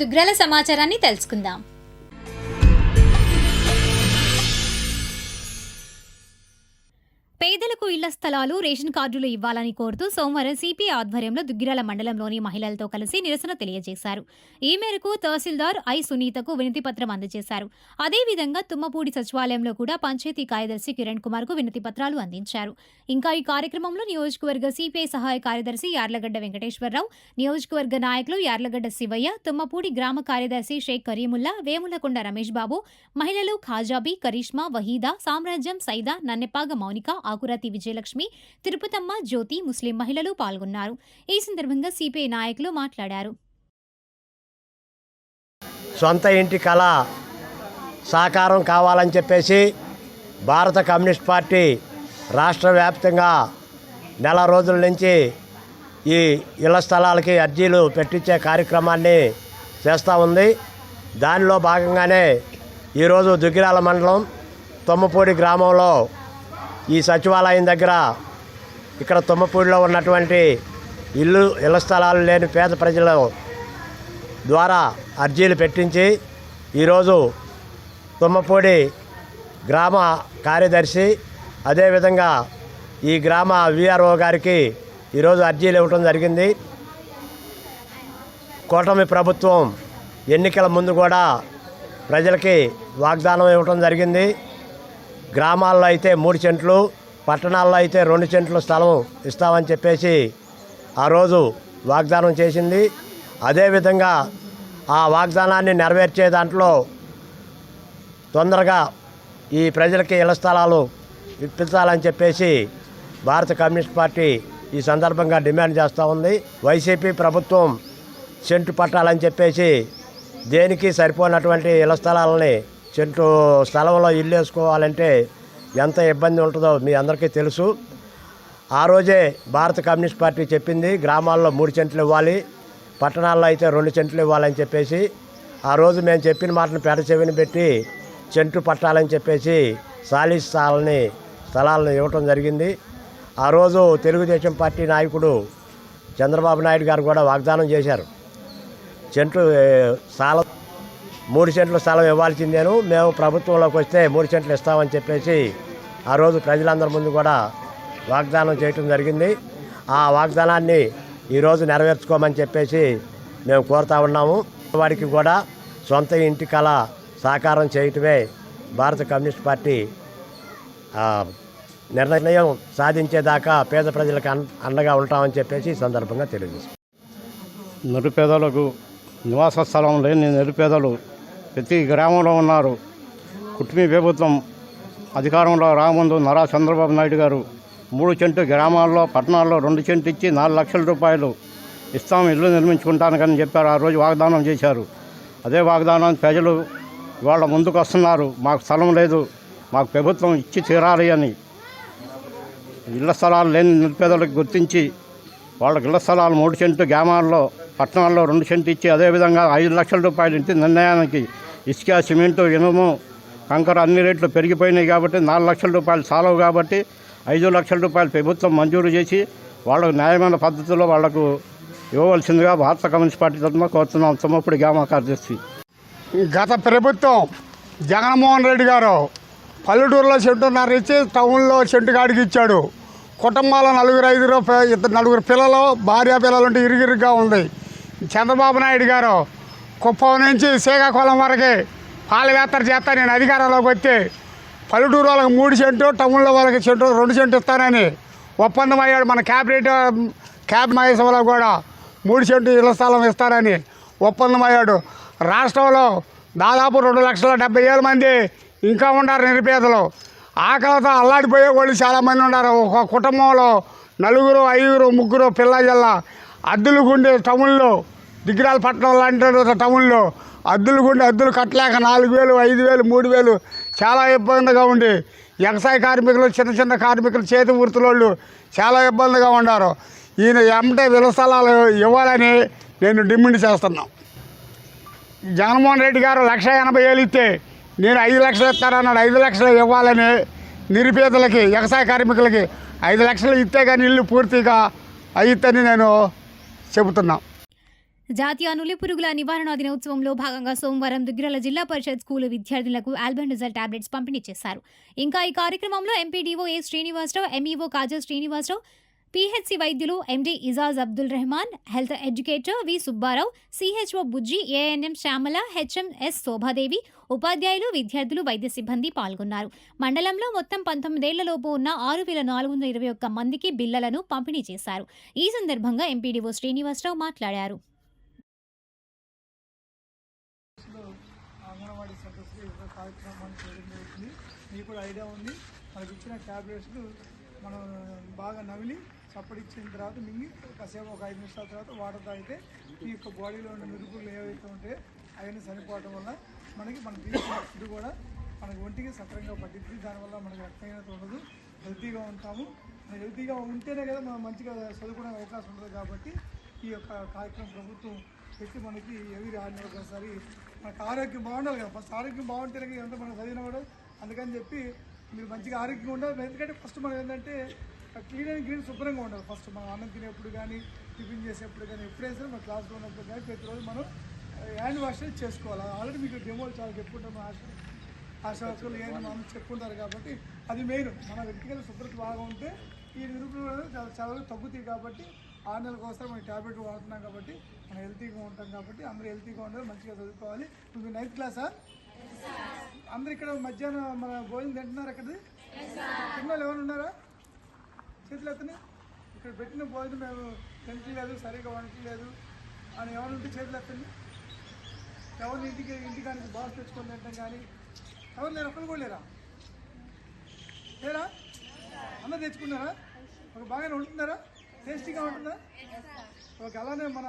దుగ్రాల సమాచారాన్ని తెలుసుకుందాం. పేదలకు ఇళ్ళ స్థలాలు రేషన్ కార్డులు ఇవ్వాలని కోరుతూ సోమవారం సిపి ఆధ్వర్యంలో దుగ్గిరాల మండలంలోని మహిళలతో కలిసి నిరసన తెలియజేశారు. ఈ మేరకు తహసీల్దార్ ఐ సునీతకు వినతిపత్రం అందజేశారు. అదేవిధంగా తుమ్మపూడి సచివాలయంలో కూడా పంచాయతీ కార్యదర్శి కిరణ్ కుమార్కు వినతిపత్రాలు అందించారు. ఇంకా ఈ కార్యక్రమంలో నియోజకవర్గ సిపిఐ సహాయ కార్యదర్శి యార్లగడ్డ వెంకటేశ్వరరావు నియోజకవర్గ నాయకులు యార్లగడ్డ శివయ్య తుమ్మపూడి గ్రామ కార్యదర్శి షేక్ కరీముల్లా వేములకొండ రమేష్ బాబు మహిళలు ఖాజాబీ కరిష్మా వహీదా సామ్రాజ్యం సైదా నన్నెపాగ మౌనిక ఆకురాతి విజయలక్ష్మి తిరుపతమ్మ జ్యోతి ముస్లిం మహిళలు పాల్గొన్నారు. ఈ సందర్భంగా సిపిఐ నాయకులు మాట్లాడారు. సొంత ఇంటి కళ సాకారం కావాలని చెప్పేసి భారత కమ్యూనిస్ట్ పార్టీ రాష్ట్ర వ్యాప్తంగా నెల రోజుల నుంచి ఈ ఇళ్ళ స్థలాలకి అర్జీలు పెట్టించే కార్యక్రమాన్ని చేస్తూ ఉంది. దానిలో భాగంగానే ఈరోజు దుగ్గిరాల మండలం తొమ్మపూడి గ్రామంలో ఈ సచివాలయం దగ్గర ఇక్కడ తుమ్మపూడిలో ఉన్నటువంటి ఇల్లు ఇళ్ళ స్థలాలు లేని పేద ప్రజల ద్వారా అర్జీలు పెట్టించి ఈరోజు తుమ్మపూడి గ్రామ కార్యదర్శి అదేవిధంగా ఈ గ్రామ విఆర్ఓ గారికి ఈరోజు అర్జీలు ఇవ్వటం జరిగింది. కూటమి ప్రభుత్వం ఎన్నికల ముందు కూడా ప్రజలకి వాగ్దానం ఇవ్వటం జరిగింది. గ్రామాల్లో అయితే మూడు సెంట్లు పట్టణాల్లో అయితే రెండు సెంట్లు స్థలం ఇస్తామని చెప్పేసి ఆ రోజు వాగ్దానం చేసింది. అదేవిధంగా ఆ వాగ్దానాన్ని నెరవేర్చే దాంట్లో తొందరగా ఈ ప్రజలకి ఇళ్ళ స్థలాలు ఇప్పించాలని చెప్పేసి భారత కమ్యూనిస్ట్ పార్టీ ఈ సందర్భంగా డిమాండ్ చేస్తూ ఉంది. వైసీపీ ప్రభుత్వం సెంటు పట్టాలని చెప్పేసి దేనికి సరిపోనటువంటి ఇళ్ళ స్థలాలని సెంటు స్థలంలో ఇల్లు వేసుకోవాలంటే ఎంత ఇబ్బంది ఉంటుందో మీ అందరికీ తెలుసు. ఆ రోజే భారత కమ్యూనిస్ట్ పార్టీ చెప్పింది గ్రామాల్లో మూడు సెంట్లు ఇవ్వాలి పట్టణాల్లో అయితే రెండు సెంట్లు ఇవ్వాలని చెప్పేసి. ఆ రోజు మేము చెప్పిన మాటను పెడ చెవిని పెట్టి చెంటు పట్టాలని చెప్పేసి సాలీ స్థలాలని స్థలాలను ఇవ్వటం జరిగింది. ఆ రోజు తెలుగుదేశం పార్టీ నాయకుడు చంద్రబాబు నాయుడు గారు కూడా వాగ్దానం చేశారు. చెంటు సాల స్థలం మూడు సెంట్లు స్థలం ఇవ్వాల్సిందేను. మేము ప్రభుత్వంలోకి వస్తే మూడు సెంట్లు ఇస్తామని చెప్పేసి ఆ రోజు ప్రజలందరి ముందు కూడా వాగ్దానం చేయటం జరిగింది. ఆ వాగ్దానాన్ని ఈరోజు నెరవేర్చుకోమని చెప్పేసి మేము కోరుతా ఉన్నాము. వాడికి కూడా సొంత ఇంటి కళ సాకారం చేయటమే భారత కమ్యూనిస్ట్ పార్టీ నిర్ణయం సాధించేదాకా పేద ప్రజలకు అన్ అండగా ఉంటామని చెప్పేసి సందర్భంగా తెలియజేస్తాం నిరుపేదలకు నివాస స్థలం లేని నిరుపేదలు ప్రతి గ్రామంలో ఉన్నారు. కుటుంబ ప్రభుత్వం అధికారంలో రాముందు నారా చంద్రబాబు నాయుడు గారు మూడు చెంటు గ్రామాల్లో పట్టణాల్లో రెండు చెంటు ఇచ్చి నాలుగు లక్షల రూపాయలు ఇస్తాం ఇల్లు నిర్మించుకుంటానని చెప్పారు. ఆ రోజు వాగ్దానం చేశారు. అదే వాగ్దానం ప్రజలు వాళ్ళ ముందుకు వస్తున్నారు. మాకు స్థలం లేదు. మాకు ప్రభుత్వం ఇచ్చి తీరాలి అని. ఇళ్ళ స్థలాలు లేని నిరుపేదలకు గుర్తించి వాళ్ళకి ఇళ్ళ స్థలాలు మూడు సెంటు గ్రామాల్లో పట్టణాల్లో రెండు సెంట్లు ఇచ్చి అదేవిధంగా ఐదు లక్షల రూపాయలు ఇంటి నిర్ణయానికి ఇసుక సిమెంటు ఇనుము కంకర అన్ని రేట్లు పెరిగిపోయినాయి కాబట్టి నాలుగు లక్షల రూపాయలు చాలవు కాబట్టి ఐదు లక్షల రూపాయలు ప్రభుత్వం మంజూరు చేసి వాళ్ళకు న్యాయమైన పద్ధతిలో వాళ్ళకు ఇవ్వవలసిందిగా భారత కమ్యూనిస్ట్ పార్టీ తరఫున కోరుతున్నాం. తుమ్మప్పుడు గ్రామ కార్యదర్శి. గత ప్రభుత్వం జగన్మోహన్ రెడ్డి గారు పల్లెటూరులో చెంటున్నర ఇచ్చి టౌన్లో సెంటు కాడికి ఇచ్చాడు. కుటుంబాల నలుగురు ఐదుగురు ఇద్దరు నలుగురు పిల్లలు భార్య పిల్లలు ఉంటే ఇరుగిరుగ్గా ఉంది. చంద్రబాబు నాయుడు గారు కుప్పం నుంచి శ్రీకాకుళం వరకు పాలయాత్ర చేస్తా నేను అధికారంలోకి వస్తే పల్లెటూరు వాళ్ళకి మూడు సెంటు టౌన్లో వాళ్ళకి సెంటు రెండు సెంటు ఇస్తానని ఒప్పందం అయ్యాడు. మన క్యాబినెట్ క్యాబ్ మహేశ్వరరావు కూడా మూడు సెంటు ఇళ్ళ స్థలం ఇస్తారని ఒప్పందం అయ్యాడు. రాష్ట్రంలో దాదాపు రెండు లక్షల డెబ్బై వేల మంది ఇంకా ఉన్నారు నిరుపేదలు. ఆకలితో అల్లాడిపోయే వాళ్ళు చాలామంది ఉన్నారు. ఒక కుటుంబంలో నలుగురు ఐదుగురు ముగ్గురు పిల్ల జల్ల అద్దులు గుండె టౌన్లో దిగిరాల పట్టణం లాంటి టౌన్లో అద్దులు గుండె అద్దులు కట్టలేక నాలుగు వేలు ఐదు వేలు మూడు వేలు చాలా ఇబ్బందిగా ఉండి వ్యవసాయ కార్మికులు చిన్న చిన్న కార్మికులు చేతి వృత్తులోళ్ళు చాలా ఇబ్బందిగా ఉన్నారు. ఈయన ఎమ్మటే విలస్థలాలు ఇవ్వాలని నేను డిమాండ్ చేస్తున్నాం. జగన్మోహన్ రెడ్డి గారు లక్ష ఎనభై వేలు ఇస్తే నేను ఐదు లక్షలు ఇస్తానన్నాడు ఐదు లక్షలు ఇవ్వాలని నిరుపేదలకి వ్యవసాయ కార్మికులకి ఐదు లక్షలు ఇస్తే కానీ ఇల్లు పూర్తిగా అయితని నేను చెబుతున్నా. జాతీయ నులి పురుగుల నివారణ దినోత్సవంలో భాగంగా సోమవారం దుగ్గిరాల జిల్లా పరిషత్ స్కూలు విద్యార్థులకు ఆల్బెండజల్ టాబ్లెట్స్ పంపిణీ చేశారు. ఇంకా ఈ కార్యక్రమంలో MPDO A Srinivasarao MEO Kaja Srinivasarao PHC వైద్యులు MD Ijaz Abdul Rahman health educator V Subbarao CHO Bujji ANM Shyamala HMS Shobhadevi ఉపాధ్యాయులు విద్యార్థులు వైద్య సిబ్బంది పాల్గొన్నారు. మండలంలో మొత్తం పంతొమ్మిదేళ్ళలోపు ఉన్న ఆరు వేల నాలుగు వందల ఇరవై ఒక్క మందికి బిల్లలను పంపిణీ చేశారు. ఈ సందర్భంగా ఎంపీడీఓ శ్రీనివాసరావు మాట్లాడారు. అంగన్వాడీ కార్యక్రమాన్ని చేయడం జరుగుతుంది మీకు కూడా ఐడియా ఉంది. మనకి ఇచ్చిన ట్యాబ్లెట్స్లు మనం బాగా నమిలి చప్పడిచ్చిన తర్వాత మింగి కాసేపు ఒక ఐదు నిమిషాల తర్వాత వాటర్ తాగితే మీ యొక్క బాడీలో ఉన్న మెరుగులు ఏవైతే ఉంటే అవన్నీ చనిపోవటం వల్ల మనకి మన తీసుకున్న ఫుడ్ కూడా మనకి ఒంటికి సక్రంగా పట్టింది దానివల్ల మనకి రక్తహీనత ఉండదు. హెల్తీగా ఉంటాము. హెల్తీగా ఉంటేనే కదా మనం మంచిగా చదువుకునే అవకాశం ఉంటుంది కాబట్టి ఈ యొక్క కార్యక్రమం ప్రభుత్వం పెట్టి మనకి ఎవరి రాని ఒకసారి మనకు ఆరోగ్యం బాగుండాలి కదా. ఫస్ట్ ఆరోగ్యం బాగుంటేనే కదా ఎంత మనం చదివిన కూడా. అందుకని చెప్పి మీరు మంచిగా ఆరోగ్యంగా ఉండాలి. ఎందుకంటే ఫస్ట్ మనం ఏంటంటే క్లీన్ అండ్ గ్రీన్ శుభ్రంగా ఉండాలి. ఫస్ట్ మనం అన్నం తినేప్పుడు కానీ టిఫిన్ చేసేప్పుడు కానీ ఎప్పుడైనా సరే మన క్లాస్లో ఉన్నప్పుడు కానీ ప్రతిరోజు మనం హ్యాండ్ వాష్ అనేది చేసుకోవాలి. ఆల్రెడీ మీకు డెమోలు చాలా చెప్పుకుంటాం హాస్టల్ ఆశా వర్కర్లు ఏంటి మనం చెప్పుకుంటారు కాబట్టి అది మెయిన్ మన వ్యక్తిగత శుభ్రత బాగా ఉంటే ఈ నిరూపణ అనేది చాలా చాలా తగ్గుతాయి కాబట్టి ఆరు నెలలకు ఒకసారి మనం టాబ్లెట్ వాడుతున్నాం కాబట్టి మనం హెల్తీగా ఉంటాం కాబట్టి అందరూ హెల్తీగా ఉండాలి మంచిగా చదువుకోవాలి. ఇప్పుడు మీరు నైన్త్ క్లాసా అందరు ఇక్కడ మధ్యాహ్నం మన భోజనం తింటున్నారు అక్కడిది తిన్నాళ్ళు ఎవరు ఉన్నారా? చేతులు ఎత్తని ఇక్కడ పెట్టిన భోజనం మేము తినట్లేదు సరిగా వండట్లేదు అని ఎవరు ఉంటే చేతులు ఎత్తండి ఎవరిని ఇంటికి ఇంటికానికి బాగా తెచ్చుకొని తింటాం కానీ ఎవరు లేరు ఒక్కరు కూడా లేరా? లేరా? అందరు తెచ్చుకున్నారా? ఒక బాగానే ఉంటున్నారా టేస్టీగా ఉంటుందా? ఓకే అలానే మన